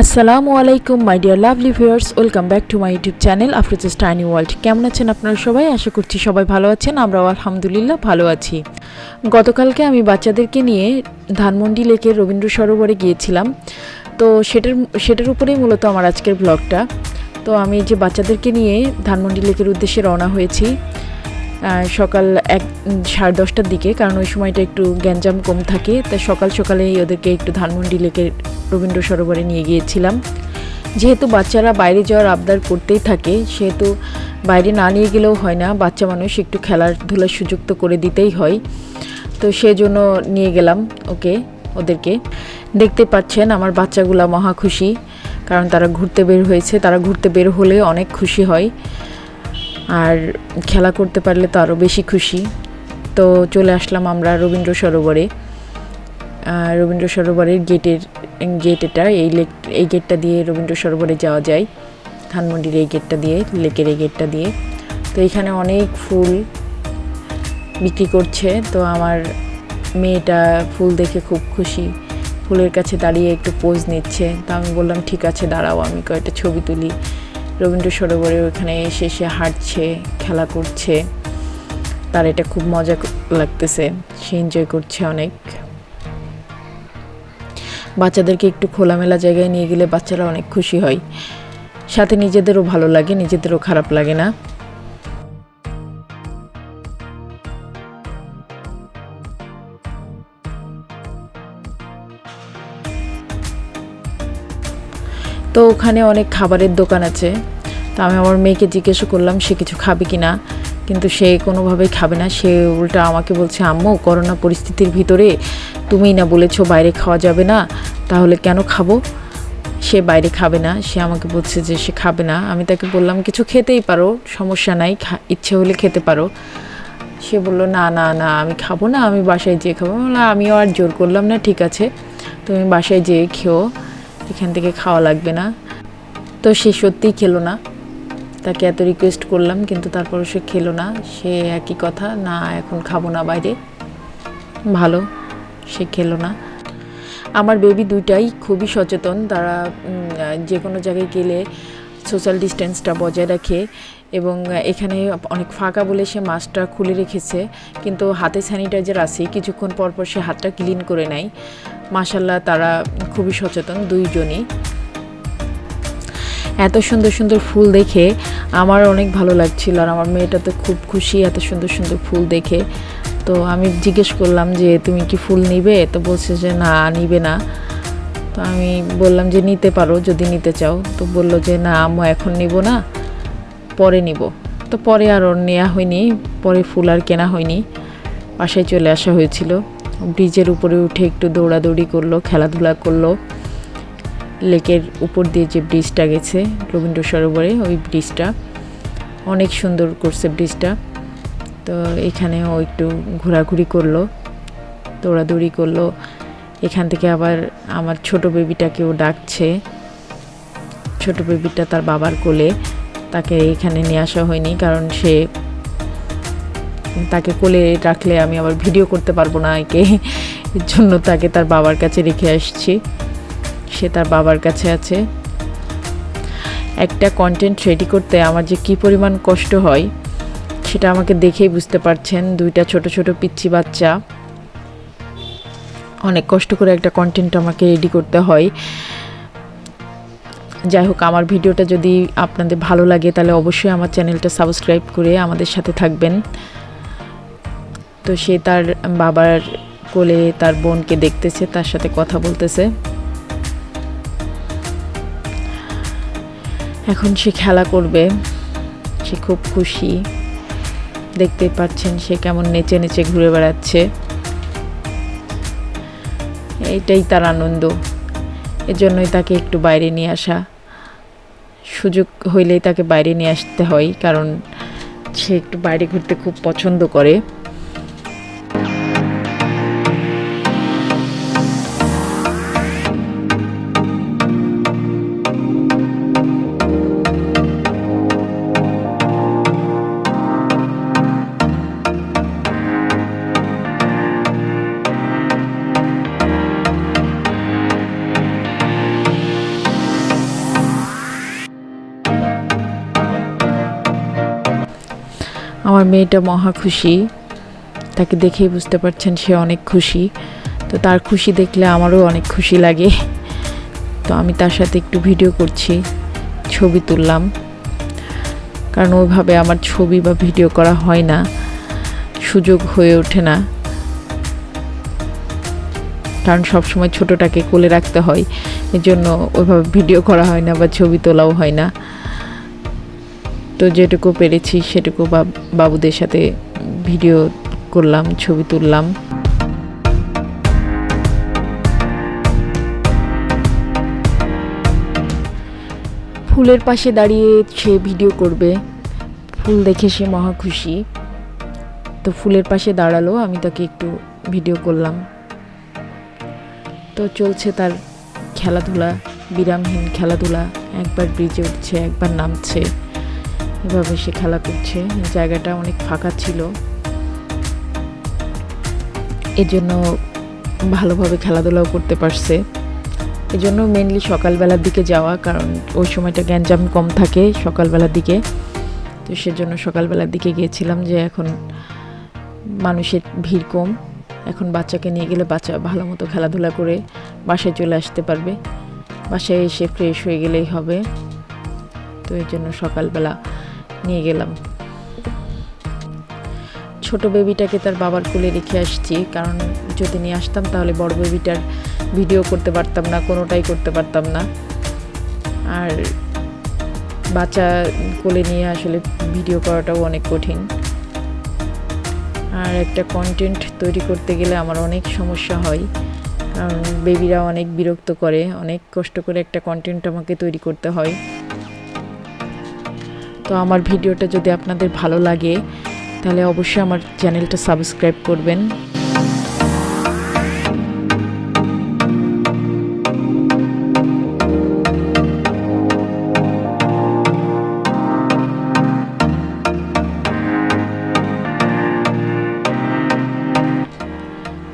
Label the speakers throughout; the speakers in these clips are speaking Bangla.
Speaker 1: আসসালামু আলাইকুম my dear lovely viewers welcome back to my YouTube channel Afroze's tiny world কেমন আছেন আপনারা সবাই? আশা করছি সবাই ভালো আছেন, আমরাও আলহামদুলিল্লাহ ভালো আছি। গতকালকে আমি বাচ্চাদেরকে নিয়ে ধানমন্ডি লেকের রবীন্দ্র সরোবরে গিয়েছিলাম। তো সেটার সেটার উপরেই মূলত আমার আজকের ব্লগটা তো আমি যে বাচ্চাদেরকে নিয়ে ধানমন্ডি লেকের উদ্দেশ্যে রওনা হয়েছি। সকাল এক সাড়ে দশটার দিকে, কারণ ওই সময়টা একটু গ্যাঞ্জাম কম থাকে তাই সকাল সকালেই ওদেরকে একটু ধানমন্ডি লেকের রবীন্দ্র সরোবরে নিয়ে গিয়েছিলাম। যেহেতু বাচ্চারা বাইরে যাওয়ার আবদার করতেই থাকে, সেহেতু বাইরে না নিয়ে গেলেও হয় না, বাচ্চা মানুষ একটু খেলাধুলার সুযোগ তো করে দিতেই হয়। তো সেজন্য নিয়ে গেলাম ওকে, ওদেরকে। দেখতে পাচ্ছেন আমার বাচ্চাগুলা মহা খুশি, কারণ তারা ঘুরতে বের হয়েছে, তারা ঘুরতে বের হলে অনেক খুশি হয়। আর খেলা করতে পারলে তো আরও বেশি খুশি। তো চলে আসলাম আমরা রবীন্দ্র সরোবরে। রবীন্দ্র সরোবরের গেটের, গেট এটা, এই লেক, এই গেটটা দিয়ে রবীন্দ্র সরোবরে যাওয়া যায়। ধানমন্ডির এই গেটটা দিয়ে, লেকের এই গেটটা দিয়ে। তো এখানে অনেক ফুল বিক্রি করছে। তো আমার মেয়েটা ফুল দেখে খুব খুশি। ফুলের কাছে দাঁড়িয়ে একটু পোজ নিচ্ছে। তা আমি বললাম, ঠিক আছে, দাঁড়াও, আমি কয়েকটা ছবি তুলি। রবীন্দ্র সরোবরে ওখানে এসে সে হাঁটছে, খেলা করছে। তার এটা খুব মজা লাগতেছে, সে এনজয় করছে অনেক। বাচ্চাদেরকে একটু খোলামেলা জায়গায় নিয়ে গেলে বাচ্চারা অনেক খুশি হয়। সাথে নিজেদেরও ভালো লাগে, নিজেদেরও খারাপ লাগে না। তো ওখানে অনেক খাবারের দোকান আছে। তো আমি আমার মেয়েকে জিজ্ঞাসা করলাম, সে কিছু খাবে কি না কিন্তু সে কোনোভাবেই খাবে না। সে উল্টা আমাকে বলছে, আম্মু, করোনা পরিস্থিতির ভিতরে তুমিই না বলেছ বাইরে খাওয়া যাবে না, তাহলে কেন খাব? সে বাইরে খাবে না, সে আমাকে বলছে যে সে খাবে না। আমি তাকে বললাম, কিছু খেতেই পারো, সমস্যা নাই ইচ্ছে হলে খেতে পারো। সে বলল, না না না, আমি খাব না, আমি বাসায় যেয়ে খাব। আমিও আর জোর করলাম না, ঠিক আছে, তুমি বাসায় যেয়ে খেও, এখান থেকে খাওয়া লাগবে না। তো সে সত্যিই খেলো না। তাকে এত রিকোয়েস্ট করলাম, কিন্তু তারপরও সে খেলো না। সে একই কথা, না, এখন খাব না বাইরে। ভালো, সে খেলো না। আমার বেবি দুইটাই খুবই সচেতন। তারা যে কোনো জায়গায় গেলে সোশ্যাল ডিস্টেন্সটা বজায় রাখে এবং এখানে অনেক ফাঁকা বলে সে মাস্কটা খুলে রেখেছে। কিন্তু হাতে স্যানিটাইজার আছে। কিছুক্ষণ পর পর সে হাতটা ক্লিন করে নেয়। মাসাল্লাহ তারা খুবই সচেতন দুইজনই। এত সুন্দর সুন্দর ফুল দেখে আমার অনেক ভালো লাগছিল আর আমার মেয়েটা তো খুব খুশি এত সুন্দর সুন্দর ফুল দেখে। তো আমি জিজ্ঞেস করলাম যে, তুমি কি ফুল নিবে? তো বলছে যে, না, নিবে না। তো আমি বললাম যে, নিতে পারো যদি নিতে চাও। তো বলল যে, না, আম্মু, এখন নিব না, পরে নিব। তো পরে আর নেওয়া হয়নি, পরে ফুল আর কেনা হয়নি, বাসায় চলে আসা হয়েছিল। ব্রিজের উপরে উঠে একটু দৌড়াদৌড়ি করল, খেলাধুলা করল। লেকের উপর দিয়ে যে ব্রিজটা গেছে, রবীন্দ্র সরোবরে, ওই ব্রিজটা। অনেক সুন্দর করছে ব্রিজটা। তো এখানেও একটু ঘোরাঘুরি করল, দৌড়াদৌড়ি করল। এখান থেকে আবার আমার ছোট বেবিটাকেও ডাকছে। ছোট বেবিটা তার বাবার কোলে, তাকে এখানে নিয়ে আসা হয়নি কারণ সে তাকে কোলে রাখলে আমি আবার ভিডিও করতে পারব না একে। এর জন্য তাকে তার বাবার কাছে রেখে আসছি। সে তার বাবার কাছে আছে। একটা কন্টেন্ট রেডি করতে আমার যে কি পরিমাণ কষ্ট হয়, সেটা আমাকে দেখেই বুঝতে পারছেন দুইটা ছোট ছোট পিচ্ছি বাচ্চা। অনেক কষ্ট করে একটা কন্টেন্ট আমাকে রেডি করতে হয়। যাই হোক, আমার ভিডিওটা যদি আপনাদের ভালো লাগে, তাহলে অবশ্যই আমার চ্যানেলটা সাবস্ক্রাইব করে আমাদের সাথে থাকবেন। তো সে তার বাবার কোলে তার বোনকে দেখতেছে, তার সাথে কথা বলতেছে। এখন সে খেলা করবে, সে খুব খুশি। দেখতেই পাচ্ছেন সে কেমন নেচে নেচে ঘুরে বেড়াচ্ছে। এইটাই তার আনন্দ। এজন্যই তাকে একটু বাইরে নিয়ে আসা। সুযোগ হইলেই তাকে বাইরে নিয়ে আসতে হয়, কারণ সে একটু বাইরে ঘুরতে খুব পছন্দ করে। আমার মেয়েটা মহা খুশি। তাকে দেখেই বুঝতে পারছেন সে অনেক খুশি। তো তার খুশি দেখলে আমারও অনেক খুশি লাগে। তো আমি তার সাথে একটু ভিডিও করছি, ছবি তুললাম। কারণ ওইভাবে আমার ছবি বা ভিডিও করা হয় না, সুযোগ হয়ে ওঠে না। কারণ সবসময় ছোটোটাকে কোলে রাখতে হয়। এজন্য ওইভাবে ভিডিও করা হয় না বা ছবি তোলাও হয় না। তো যেটুকু পেরেছি, সেটুকু বাব- বাবুদের সাথে ভিডিও করলাম, ছবি তুললাম। ফুলের পাশে দাঁড়িয়ে সে ভিডিও করবে। ফুল দেখে সে মহা খুশি। তো ফুলের পাশে দাঁড়াল, আমি তাকে একটু ভিডিও করলাম। তো চলছে তার খেলাধুলা, বিরামহীন খেলাধুলা। একবার ব্রিজে উঠছে, একবার নামছে। এভাবে সে খেলা করছে। জায়গাটা অনেক ফাঁকা ছিল। এজন্য ভালোভাবে খেলাধুলাও করতে পারছে। এজন্য মেনলি সকালবেলার দিকে যাওয়া, কারণ ওই সময়টা গ্যাঞ্জাম কম থাকে সকালবেলার দিকে। তো সেজন্য সকালবেলার দিকে গিয়েছিলাম যে এখন মানুষের ভিড় কম। এখন বাচ্চাকে নিয়ে গেলে বাচ্চা ভালো মতো খেলাধুলা করে বাসায় চলে আসতে পারবে। বাসায় এসে ফ্রেশ হয়ে গেলেই হবে। তো এই জন্য সকালবেলা নিয়ে গেলাম। ছোট বেবিটাকে তার বাবার কোলে রেখে আসছি, কারণ যদি নিয়ে আসতাম তাহলে বড় বেবিটার ভিডিও করতে পারতাম না, কোনোটাই করতে পারতাম না। আর বাচ্চা কোলে নিয়ে আসলে ভিডিও করাটাও অনেক কঠিন। আর একটা কন্টেন্ট তৈরি করতে গেলে আমার অনেক সমস্যা হয়, কারণ বেবিরা অনেক বিরক্ত করে, অনেক কষ্ট করে একটা কন্টেন্ট আমাকে তৈরি করতে হয়। তো আমার ভিডিওটা যদি আপনাদের ভালো লাগে, তাহলে অবশ্যই আমার চ্যানেলটা সাবস্ক্রাইব করবেন।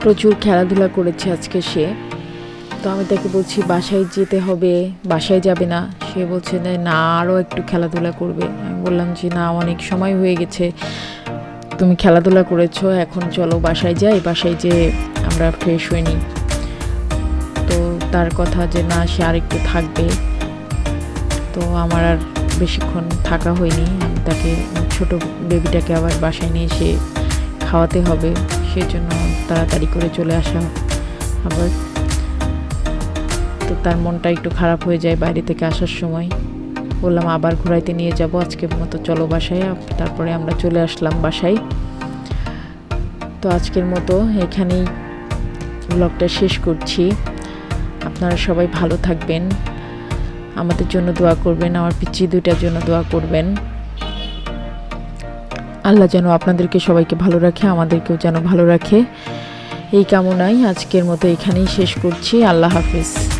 Speaker 1: প্রচুর খেলাধুলা করেছে আজকে সে। তো আমি তাকে বলছি, বাসায় যেতে হবে, বাসায় যাবে না। সে বলছে যে, না আরও একটু খেলাধুলা করবে। আমি বললাম যে না অনেক সময় হয়ে গেছে। তুমি খেলাধুলা করেছ এখন চলো বাসায় যাই। বাসায় যে আমরা ফ্রেশ হয়ে নিই। তো তার কথা যে না সে আর একটু থাকবে। তো আমার আর বেশিক্ষণ থাকা হয়নি। তাকে ছোট বেবিটাকে আবার বাসায় নিয়ে এসে খাওয়াতে হবে। সেজন্য তাড়াতাড়ি করে চলে আসা। আবার তো তার মনটা একটু খারাপ হয়ে যায় বাইরে থেকে আসার সময়। বললাম, আবার ঘোরাইতে নিয়ে যাব আজকের মতো চলো বাসায় তারপরে আমরা চলে আসলাম বাসায়। তো আজকের মতো এখানেই ব্লগটা শেষ করছি। আপনারা সবাই ভালো থাকবেন, আমাদের জন্য দোয়া করবেন, আমার পিচি দুইটার জন্য দোয়া করবেন। আল্লাহ যেন আপনাদেরকে সবাইকে ভালো রাখে, আমাদেরকেও যেন ভালো রাখে। এই কামনাই আজকের মতো এখানেই শেষ করছি। আল্লাহ হাফিজ।